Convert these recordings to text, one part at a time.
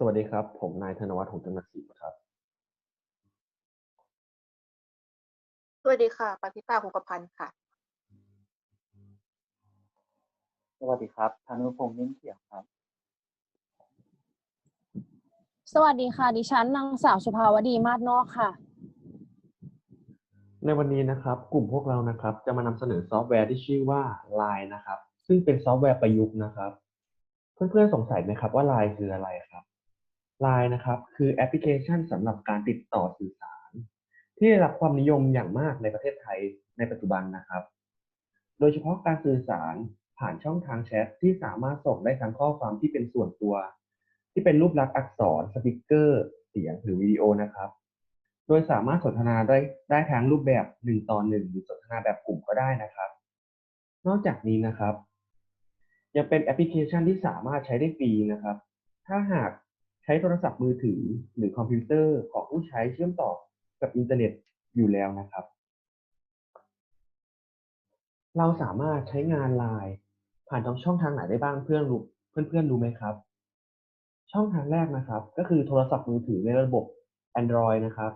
สวัสดีครับ ผมนายธนวัฒน์หงส์จำนักศรีครับ สวัสดีค่ะปาพิตาคงกระพันธ์ค่ะ สวัสดีครับพานุพงษ์นิ่มเขียวครับ สวัสดีค่ะ ดิฉันนางสาวสุภาวดีมาศนอกค่ะ ในวันนี้นะครับ กลุ่มพวกเรานะครับ จะมานำเสนอซอฟต์แวร์ที่ชื่อว่า Line นะครับ ซึ่งเป็นซอฟต์แวร์ประยุกต์นะครับ เพื่อนๆสงสัยไหมครับว่า Line คืออะไรครับ Line นะครับคือแอปพลิเคชันสำหรับการติดต่อสื่อสาร ที่ได้รับความนิยมอย่างมากในประเทศไทยในปัจจุบันนะครับ โดยเฉพาะการสื่อสารผ่านช่องทางแชทที่สามารถส่งได้ทั้งข้อความที่เป็นส่วนตัว ที่เป็นรูปลักษณ์อักษรสติกเกอร์ เสียงหรือวิดีโอนะครับ โดยสามารถสนทนาได้ได้ทั้งรูปแบบหนึ่งต่อหนึ่งหรือสนทนาแบบกลุ่มก็ได้นะครับ นอกจากนี้นะครับ ยังเป็นแอปพลิเคชันที่สามารถใช้ได้ฟรีนะครับ ถ้าหาก ช้โทรศัพท์มือถือหรือคอมพิวเตอร์ของผู้ใช้เชื่อมต่อกับอินเทอร์เน็ตอยู่แล้วนะครับ เราสามารถใช้งานไลน์ผ่านทางช่องทางไหนได้บ้างเพื่อนรู้เพื่อนๆรู้ไหมครับ ช่องทางแรกนะครับ ก็คือโทรศัพท์มือถือในระบบ Android นะครับ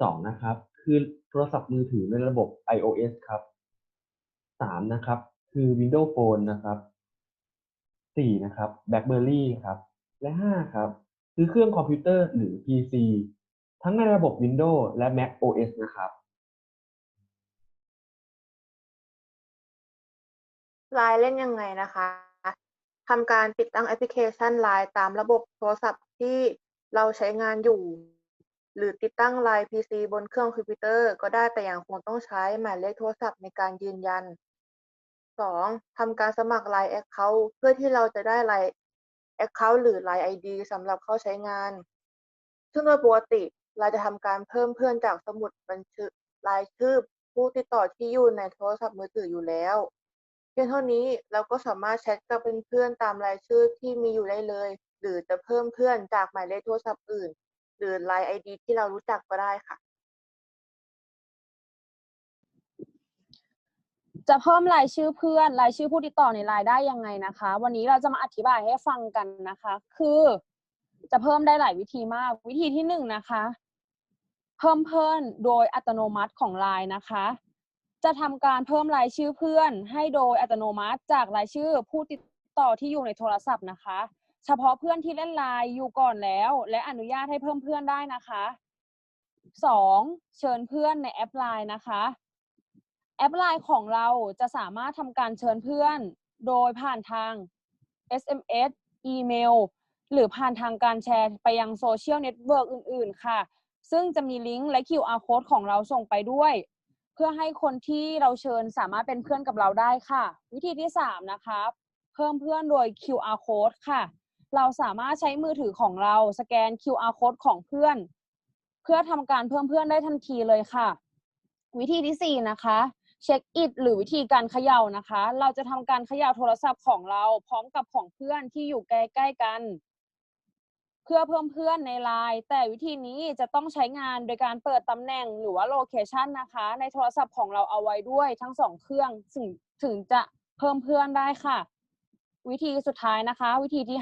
สองนะครับ คือโทรศัพท์มือถือในระบบ iOS ครับสามนะครับ คือ Windows Phone นะครับสี่นะครับ BlackBerry ครับ และห้าครับคือเครื่องคอมพิวเตอร์หรือ PC ทั้งในระบบ Windows และ Mac OS นะครับไลน์เล่นยังไงนะคะทำการติดตั้งแอปพลิเคชันไลน์ตามระบบโทรศัพท์ที่เราใช้งานอยู่ หรือติดตั้งไลน์ PC บนเครื่องคอมพิวเตอร์ก็ได้แต่อยังคงต้องใช้หมายเลขโทรศัพท์ในการยืนยัน 2. ทำการสมัคร Line Account เพื่อที่เราจะได้ Line Account หรือ Line ID สำหรับเข้าใช้งาน ซึ่งโดยปกติเราจะทำการเพิ่มเพื่อนจากสมุดบัญชีรายชื่อผู้ติดต่อที่อยู่ในโทรศัพท์มือถืออยู่แล้ว เพียงเท่านี้เราก็สามารถแชทกับเพื่อนๆตามรายชื่อที่มีอยู่ได้เลย หรือจะเพิ่มเพื่อนจากหมายเลขโทรศัพท์อื่น หรือ Line ID ที่เรารู้จักก็ได้ค่ะ จะเพิ่มรายชื่อเพื่อนรายชื่อผู้ติดต่อในไลน์ได้ยังไงนะคะ วันนี้เราจะมาอธิบายให้ฟังกันนะคะ คือจะเพิ่มได้หลายวิธีมาก วิธีที่หนึ่งนะคะ เพิ่มเพื่อนโดยอัตโนมัติของไลน์นะคะ จะทำการเพิ่มรายชื่อเพื่อน ให้โดยอัตโนมัติจากรายชื่อผู้ติดต่อที่อยู่ในโทรศัพท์นะคะ เฉพาะเพื่อนที่เล่นไลน์อยู่ก่อนแล้ว และอนุญาตให้เพิ่มเพื่อนได้นะคะสองเชิญเพื่อนในแอปไลน์นะคะ แอปไลน์ของเราจะสามารถทำการเชิญเพื่อน โดยผ่านทาง SMS อีเมล หรือผ่านทางการแชร์ไปยังโซเชียลเน็ตเวิร์กอื่น ๆ ค่ะ ซึ่งจะมีลิงก์และ QR code ของเราส่งไปด้วย เพื่อให้คนที่เราเชิญสามารถเป็นเพื่อนกับเราได้ค่ะ วิธีที่ 3 นะคะ เพิ่มเพื่อนโดย QR code ค่ะ เราสามารถใช้มือถือของเราสแกน QR code ของเพื่อน เพื่อทำการเพิ่มเพื่อนได้ทันทีเลยค่ะ วิธีที่ 4 นะคะ เช็คอิทหรือวิธีการเขย่านะคะ เราจะทำการเขย่าโทรศัพท์ของเราพร้อมกับของเพื่อนที่อยู่ใกล้ๆกัน เพื่อเพิ่มเพื่อนในไลน์แต่วิธีนี้จะต้องใช้งานโดยการเปิดตำแหน่งหรือว่าโลเคชันนะคะ ในโทรศัพท์ของเราเอาไว้ด้วยทั้งสองเครื่องถึงถึงจะเพิ่มเพื่อนได้ค่ะ วิธีสุดท้ายนะคะ วิธีที่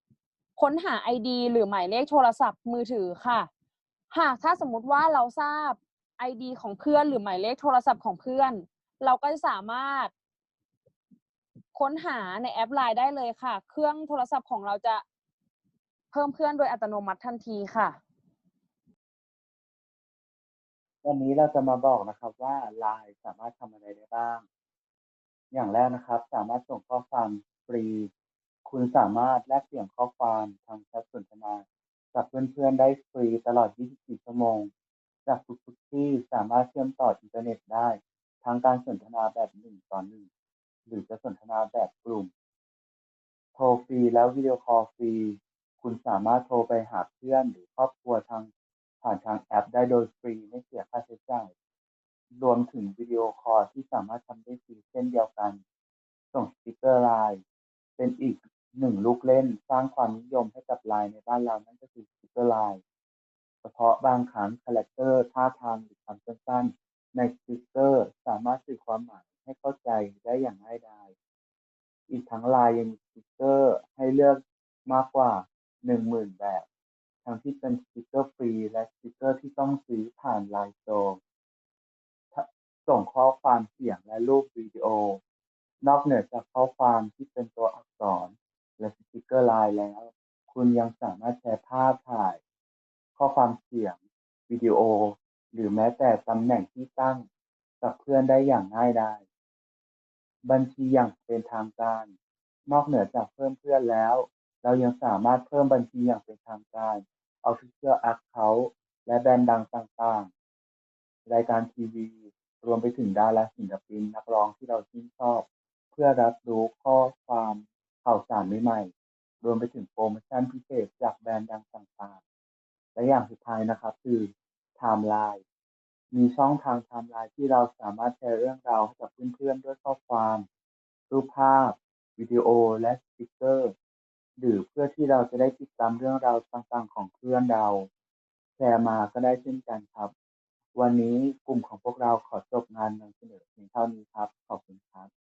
5ค้นหา ID หรือหมายเลขโทรศัพท์มือถือค่ะ หากถ้าสมมติว่าเราทราบ ID ของเพื่อนหรือหมายเลขโทรศัพท์ของเพื่อน เราก็จะสามารถค้นหาในแอปไลน์ได้เลยค่ะ เครื่องโทรศัพท์ของเราจะเพิ่มเพื่อนโดยอัตโนมัติทันทีค่ะ วันนี้เราจะมาบอกนะครับว่า Line สามารถทำอะไรได้บ้าง อย่างแรกนะครับ สามารถส่งข้อความฟรี คุณสามารถแลกเปลี่ยนข้อความทางแชทสนทนากับเพื่อนๆได้ฟรีตลอด 24 ชั่วโมง จากทุก ๆ ที่สามารถเชื่อมต่ออินเทอร์เน็ตได้ ทั้งการสนทนาแบบหนึ่งต่อหนึ่ง หรือจะสนทนาแบบกลุ่ม โทรฟรีแล้ววิดีโอคอลฟรี คุณสามารถโทรไปหาเพื่อนหรือครอบครัวทางผ่านทางแอปได้โดยฟรีไม่เสียค่าใช้จ่าย รวมถึงวิดีโอคอลที่สามารถทำได้ฟรีเช่นเดียวกัน ส่งสติกเกอร์ไลน์เป็นอีกหนึ่งลูกเล่นสร้างความนิยมให้กับไลน์ในบ้านเรานั่นก็คือสติกเกอร์ไลน์ เฉพาะบางครั้งคาแรคเตอร์ท่าทางหรือคำสั้นๆ ในสติกเกอร์สามารถสื่อความหมายให้เข้าใจได้อย่างง่ายดายอีกทั้งลน์ยังมีสติกเกอร์ให้เลือกมากกว่าหนึ่งหมื่นแบบ ทั้งที่เป็นสติกเกอร์ฟรีและสติกเกอร์ที่ต้องซื้อผ่านไลน์โซส่งข้อความเสียงและรูปวิดีโอ นอกเหนือจากข้อความที่เป็นตัวอักษร และสติกเกอร์ลน์แล้ว คุณยังสามารถแชร์ภาพถ่าย ข้อความเสียง วิดีโอ หรือแม้แต่ตำแหน่งที่ตั้งกับเพื่อนได้อย่างง่ายดายบัญชีอย่างเป็นทางการ นอกเหนือจากเพิ่มเพื่อนแล้ว เรายังสามารถเพิ่มบัญชีอย่างเป็นทางการ Official Account และแบรนด์ดังต่างๆ รายการทีวี รวมไปถึงดาราศิลปินนักร้องที่เราชื่นชอบ เพื่อรับรู้ข้อความข่าวสารใหม่ๆ รวมไปถึงโปรโมชั่นพิเศษจากแบรนด์ดังต่างๆ และอย่างสุดท้ายนะครับคือไทม์ไลน์มีช่องทางไทม์ไลน์ที่เราสามารถแชร์เรื่องราวให้กับเพื่อนๆด้วยข้อความ รูปภาพ วิดีโอและสติกเกอร์หรือเพื่อที่เราจะได้ติดตามเรื่องราวต่างๆของเพื่อนเราแชร์มาก็ได้เช่นกันครับ วันนี้กลุ่มของพวกเราขอจบงานนำเสนอเพียงเท่านี้ครับ ขอบคุณครับ